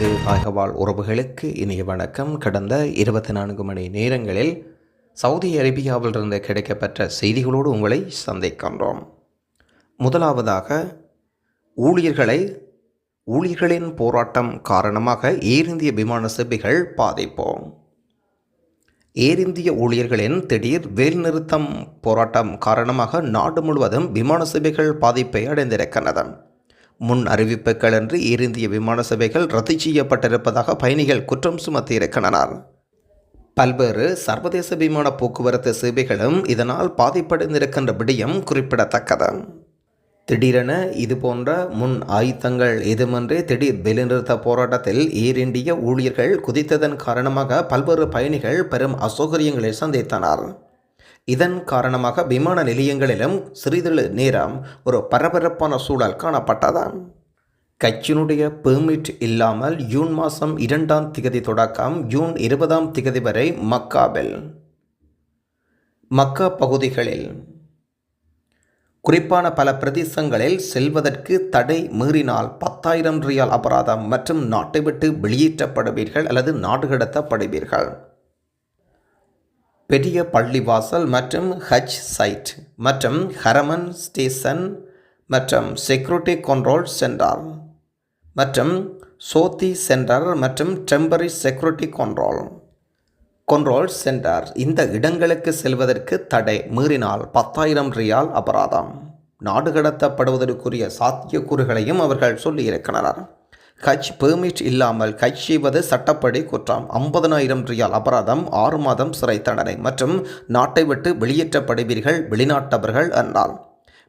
எமது தாயகவாழ் உறவுகளுக்கு இனிய வணக்கம். கடந்த இருபத்தி நான்கு மணி நேரங்களில் சவுதி அரேபியாவிலிருந்து கிடைக்கப்பெற்ற செய்திகளோடு உங்களை சந்திக்கின்றோம். முதலாவதாக ஊழியர்களை ஊழியர்களின் போராட்டம் காரணமாக ஏர் இந்திய விமான சேவைகள் பாதிப்போம். ஏர் இந்திய ஊழியர்களின் திடீர் வேலைநிறுத்தம் போராட்டம் காரணமாக நாடு முழுவதும் விமான சேவைகள் பாதிப்பை அடைந்திருக்கின்றன. முன் அறிவிப்புகளின்றி ஏர் இந்திய விமான சேவைகள் ரத்து செய்யப்பட்டிருப்பதாக பயணிகள் குற்றம் சுமத்தியிருக்கின்றனர் பல்வேறு சர்வதேச விமான போக்குவரத்து சேவைகளும் இதனால் பாதிப்படைந்திருக்கின்ற விடயம் குறிப்பிடத்தக்கது. திடீரென இது போன்ற முன் ஆயுத்தங்கள் எதுமின்றி திடீர் வெளிநிறுத்த போராட்டத்தில் ஏர் இந்திய ஊழியர்கள் குதித்ததன் காரணமாக பல்வேறு பயணிகள் பெரும் அசௌகரியங்களை சந்தித்தனர். இதன் காரணமாக விமான நிலையங்களிலும் சிறிதளவு நேரம் ஒரு பரபரப்பான சூழல் காணப்பட்டது. கட்சியினுடைய பெர்மிட் இல்லாமல் ஜூன் மாதம் இரண்டாம் திகதி தொடக்கம் ஜூன் இருபதாம் திகதி வரை மக்காவில். மக்கா பகுதிகளில் குறிப்பான பல பிரதேசங்களில் செல்வதற்கு தடை மீறினால் பத்தாயிரம் ரியால் அபராதம் மற்றும் நாட்டை விட்டு வெளியேற்றப்படுவீர்கள் அல்லது நாடு கடத்தப்படுவீர்கள் பெரிய பள்ளிவாசல் மற்றும் ஹஜ் சைட் மற்றும் ஹரமன் ஸ்டேஷன் மற்றும் செக்யூரிட்டி கண்ட்ரோல் சென்டர் மற்றும் சோத்தி சென்டர் மற்றும் temporary security control control centre இந்த இடங்களுக்கு செல்வதற்கு தடை மீறினால் பத்தாயிரம் ரியால் அபராதம். நாடு கடத்தப்படுவதற்குரிய சாத்தியக்கூறுகளையும் அவர்கள் சொல்லியிருக்கின்றனர். ஹஜ் பெர்மிட் இல்லாமல் ஹஜ் செய்வது சட்டப்படி குற்றம். ஐம்பதனாயிரம் ரியால் அபராதம் ஆறு மாதம் சிறை தண்டனை மற்றும் நாட்டை விட்டு வெளியேற்றப்படுவீர்கள் வெளிநாட்டவர்கள் என்றால்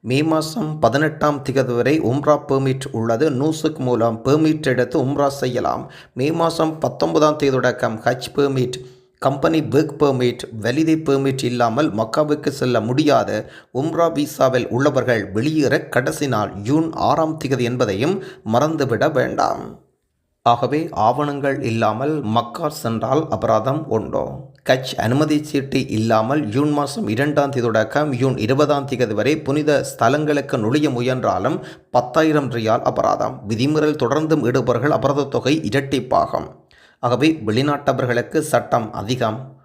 மே மாதம் பதினெட்டாம் திகதி வரை உம்ரா பெர்மிட் உள்ளது. நூசுக் மூலம் பெர்மிட் எடுத்து உம்ரா செய்யலாம். மே மாதம் பத்தொன்பதாம் தேதி தொடக்கம் ஹஜ் பெர்மிட் கம்பெனி ஒர்க் பெர்மிட் வெளிதை பெர்மிட் இல்லாமல் மக்காவுக்கு செல்ல முடியாத உம்ரா விசாவில் உள்ளவர்கள் வெளியேற கடைசி நாள் ஜூன் ஆறாம் திகதி என்பதையும் மறந்துவிட வேண்டாம். ஆகவே ஆவணங்கள் இல்லாமல் மக்கா சென்றால் அபராதம் உண்டோ? கட்ச் அனுமதி சீட்டு இல்லாமல் ஜூன் மாதம் இரண்டாம் தேதி தொடக்கம் ஜூன் இருபதாம் தேதி வரை புனித ஸ்தலங்களுக்கு நுழைய முயன்றாலும் பத்தாயிரம் ரியால் அபராதம். விதிமுறையில் தொடர்ந்தும் ஈடுபவர்கள் அபராத தொகை இரட்டிப்பாகும். ஆகவே வெளிநாட்டவர்களுக்கு சட்டம் அதிகம்.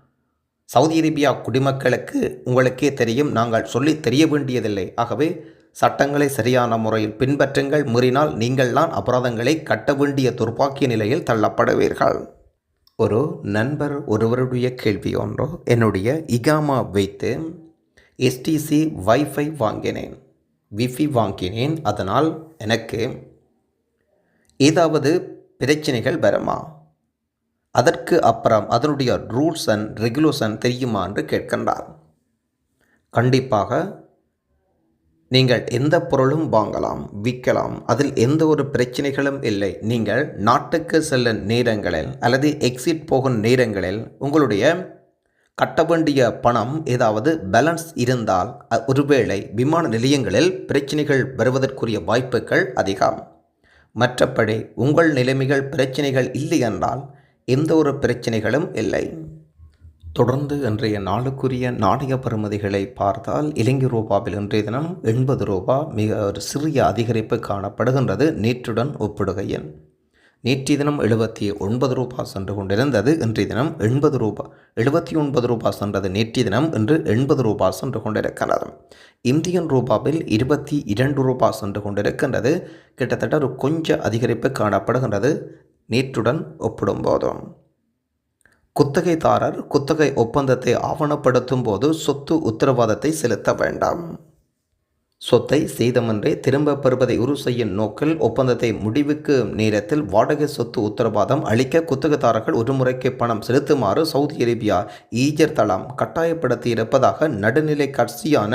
சவுதி அரேபியா குடிமக்களுக்கு உங்களுக்கே தெரியும் நாங்கள் சொல்லி தெரிய வேண்டியதில்லை. ஆகவே சட்டங்களை சரியான முறையில் பின்பற்றுங்கள். மீறினால் நீங்கள்தான் அபராதங்களை கட்ட வேண்டிய துர்ப்பாக்கிய நிலையில் தள்ளப்படுவீர்கள். ஒரு நண்பர் ஒருவருடைய கேள்வி ஒன்றோ என்னுடைய இகாமா வைத்து எஸ்டிசி வைஃபை வாங்கினேன். விஃபி வாங்கினேன் அதனால் எனக்கு ஏதாவது பிரச்சனைகள் வருமா? அதற்கு அப்புறம் அதனுடைய ரூல்ஸ் அண்ட் ரெகுலேஷன் தெரியுமா என்று கேட்கின்றார். கண்டிப்பாக நீங்கள் எந்த பொருளும் வாங்கலாம் விற்கலாம் அதில் எந்த ஒரு பிரச்சனைகளும் இல்லை. நீங்கள் நாட்டுக்கு செல்ல நேரங்களில் அல்லது எக்ஸிட் போகும் நேரங்களில் உங்களுடைய கட்ட வேண்டிய பணம் ஏதாவது பேலன்ஸ் இருந்தால் ஒருவேளை விமான நிலையங்களில் பிரச்சனைகள் வருவதற்குரிய வாய்ப்புகள் அதிகம். மற்றபடி உங்கள் நிலைமைகள் பிரச்சனைகள் இல்லை என்றால் எந்த ஒரு பிரச்சனைகளும் இல்லை. தொடர்ந்து இன்றைய நாளுக்குரிய நாணய பருமதிகளை பார்த்தால் இலங்கை ரூபாவில் இன்றைய தினம் எண்பது ரூபா மிக ஒரு சிறிய அதிகரிப்பு காணப்படுகின்றது. நேற்றுடன் ஒப்பிடுகையில் நேற்றைய தினம் எழுபத்தி ஒன்பது ரூபா சென்று கொண்டிருந்தது. இன்றைய தினம் எண்பது ரூபாய் எழுபத்தி ஒன்பது ரூபா சென்றது. நேற்றைய தினம் இன்று எண்பது ரூபா சென்று கொண்டிருக்கிறது. இந்தியன் ரூபாவில் இருபத்தி இரண்டு ரூபா சென்று கொண்டிருக்கின்றது. கிட்டத்தட்ட ஒரு கொஞ்சம் அதிகரிப்பு காணப்படுகின்றது. நேற்றுடன் ஒப்பிடும்போதும். குத்தகைதாரர் குத்தகை ஒப்பந்தத்தை ஆவணப்படுத்தும் போது சொத்து உத்தரவாதத்தை செலுத்த வேண்டாம். சொத்தை செய்தமன்றே திரும்ப பெறுவதை உறுதி செய்யும் நோக்கில் ஒப்பந்தத்தை முடிவுக்கு நேரத்தில் வாடகை சொத்து உத்தரவாதம் அளிக்க குத்தகைதாரர்கள் ஒரு முறைக்கு பணம் செலுத்துமாறு சவுதி அரேபியா ஈஜர் தளம் கட்டாயப்படுத்தி இருப்பதாக நடுநிலை கட்சியான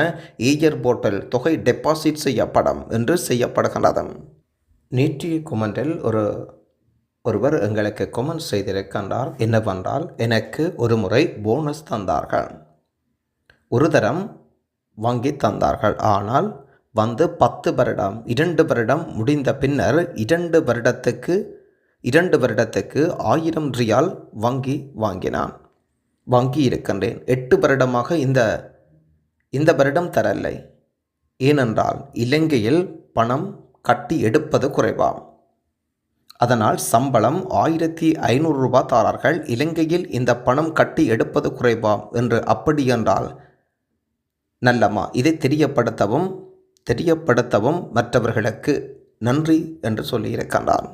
ஈஜர் போர்ட்டல் தொகை டெபாசிட் செய்யப்படும் என்று செய்யப்படுகின்றது. நேற்றைய குமண்டில் ஒரு ஒருவர் எங்களுக்கு கொமெண்ட் செய்திருக்கின்றார் என்னவென்றால் எனக்கு ஒரு முறை போனஸ் தந்தார்கள். ஒரு தரம் வாங்கி தந்தார்கள். ஆனால் வந்து பத்து வருடம் இரண்டு வருடம் முடிந்த பின்னர் இரண்டு வருடத்துக்கு இரண்டு வருடத்துக்கு ஆயிரம் ரியால் வாங்கி வாங்கினான். வாங்கி இருக்கின்றேன். எட்டு வருடமாக இந்த இந்த வருடம் தரலை ஏனென்றால் இலங்கையில் பணம் கட்டி எடுப்பது குறைவாம். அதனால் சம்பளம் ஆயிரத்தி ஐநூறு ரூபாய் தாரார்கள் இலங்கையில் இந்த பணம் கட்டி எடுப்பது குறைவாம் என்று அப்படி என்றால் நல்லம்மா இதை தெரியப்படுத்தவும் தெரியப்படுத்தவும் மற்றவர்களுக்கு நன்றி என்று சொல்லியிருக்கின்றான்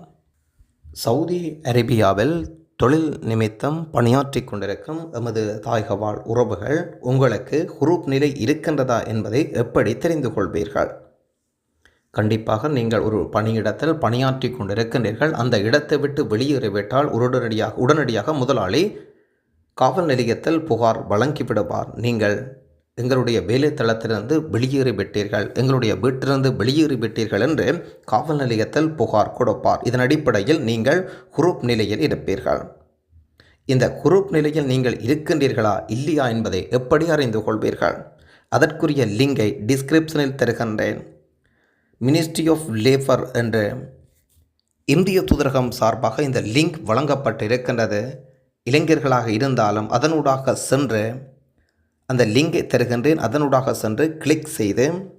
சவுதி அரேபியாவில் தொழில் நிமித்தம் பணியாற்றி கொண்டிருக்கும் எமது தாய்கவாழ் உறவுகள் உங்களுக்கு குரூப் நிலை இருக்கின்றதா என்பதை எப்படி தெரிந்து கொள்வீர்கள்? கண்டிப்பாக நீங்கள் ஒரு பணியிடத்தில் பணியாற்றி கொண்டிருக்கின்றீர்கள். அந்த இடத்தை விட்டு வெளியேறிவிட்டால் உடனடியாக உடனடியாக முதலாளி காவல் நிலையத்தில் புகார் வழங்கிவிடுவார். நீங்கள் எங்களுடைய வேலை தளத்திலிருந்து வெளியேறிவிட்டீர்கள். எங்களுடைய வீட்டிலிருந்து வெளியேறிவிட்டீர்கள் என்று காவல் நிலையத்தில் புகார் கொடுப்பார். இதன் அடிப்படையில் நீங்கள் குரூப் நிலையில் இருப்பீர்கள். இந்த குரூப் நிலையில் நீங்கள் இருக்கின்றீர்களா? இல்லையா என்பதை எப்படி அறிந்து கொள்வீர்கள்? அதற்குரிய லிங்கை டிஸ்கிரிப்ஷனில் தருகின்றேன். மினிஸ்ட்ரி ஆஃப் லேபர் என்று இந்திய தூதரகம் சார்பாக இந்த லிங்க் வழங்கப்பட்டிருக்கின்றது. இளைஞர்களாக இருந்தாலும் அதனூடாக சென்று அந்த லிங்கை தருகின்றேன். அதனூடாக சென்று கிளிக் செய்து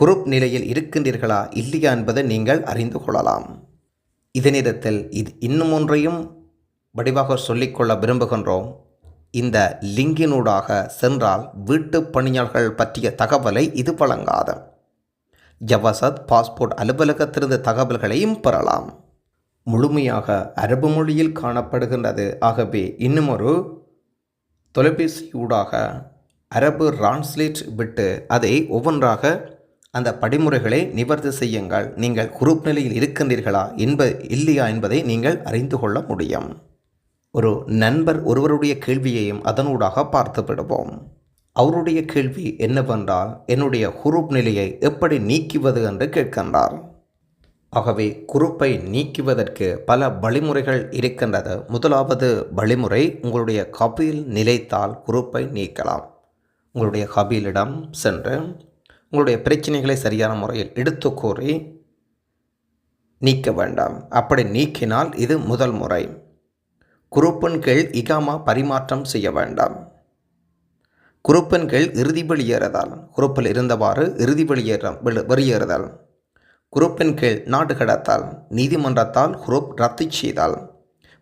குரூப் நிலையில் இருக்கின்றீர்களா? இல்லையா என்பதை நீங்கள் அறிந்து கொள்ளலாம். இதனிடத்தில் இது இன்னும் ஒன்றையும் வடிவாக சொல்லிக்கொள்ள விரும்புகின்றோம். இந்த லிங்கினூடாக சென்றால் வீட்டு பணியாளர்கள் பற்றிய தகவலை இது வழங்காது. ஜவசத் பாஸ்போர்ட் அலுவலகத்திலிருந்து தகவல்களையும் பெறலாம். முழுமையாக அரபு மொழியில் காணப்படுகின்றது. ஆகவே இன்னுமொரு தொலைபேசி தொலைபேசியூடாக அரபு ரான்ஸ்லேட் விட்டு அதை ஒவ்வொன்றாக அந்த படிமுறைகளை நிவர்த்தி செய்யுங்கள். நீங்கள் குரூப் நிலையில் இருக்கின்றீர்களா என்ப இல்லையா என்பதை நீங்கள் அறிந்து கொள்ள முடியும். ஒரு நண்பர் ஒருவருடைய கேள்வியையும் அதனூடாக பார்த்து விடுவோம் அவருடைய கேள்வி என்னவென்றால் என்னுடைய குரூப் நிலையை எப்படி நீக்குவது என்று கேட்கின்றார். ஆகவே குரூப்பை நீக்குவதற்கு பல வழிமுறைகள் இருக்கின்றது. முதலாவது வழிமுறை உங்களுடைய கபியில் நிலைத்தால் குரூப்பை நீக்கலாம். உங்களுடைய கபிலிடம் சென்று உங்களுடைய பிரச்சனைகளை சரியான முறையில் எடுத்து கூறி நீக்க வேண்டாம். அப்படி நீக்கினால் இது முதல் முறை. குரூப்பின் கீழ் இகாமா பரிமாற்றம் செய்ய வேண்டாம். குரூப்பின் கீழ் இறுதி வெளியேறதால் குரூப்பில் இருந்தவாறு இறுதி வெளியேற வெளி- வெளியேறுதல் குறுப்பெண்கள் கீழ் நாடு கடத்தால் நீதிமன்றத்தால் குரூப் ரத்து செய்தால்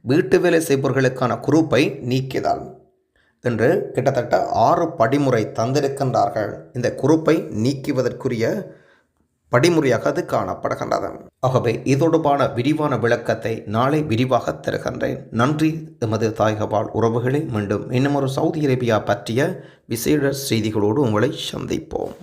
வீட்டு வேலை செய்பவர்களுக்கான குரூப்பை நீக்கிதால். என்று கிட்டத்தட்ட ஆறு படிமுறை தந்திருக்கின்றார்கள். இந்த குரூப்பை நீக்குவதற்குரிய படிமுறையாக அது காணப்படுகின்றது. ஆகவே இதொடுபான விரிவான விளக்கத்தை நாளை விரிவாக தருகின்றேன். நன்றி. எமது தாயகவாழ் உறவுகளை மீண்டும் இன்னும் ஒரு சவுதி அரேபியா பற்றிய விசேட செய்திகளோடு உங்களை சந்திப்போம்.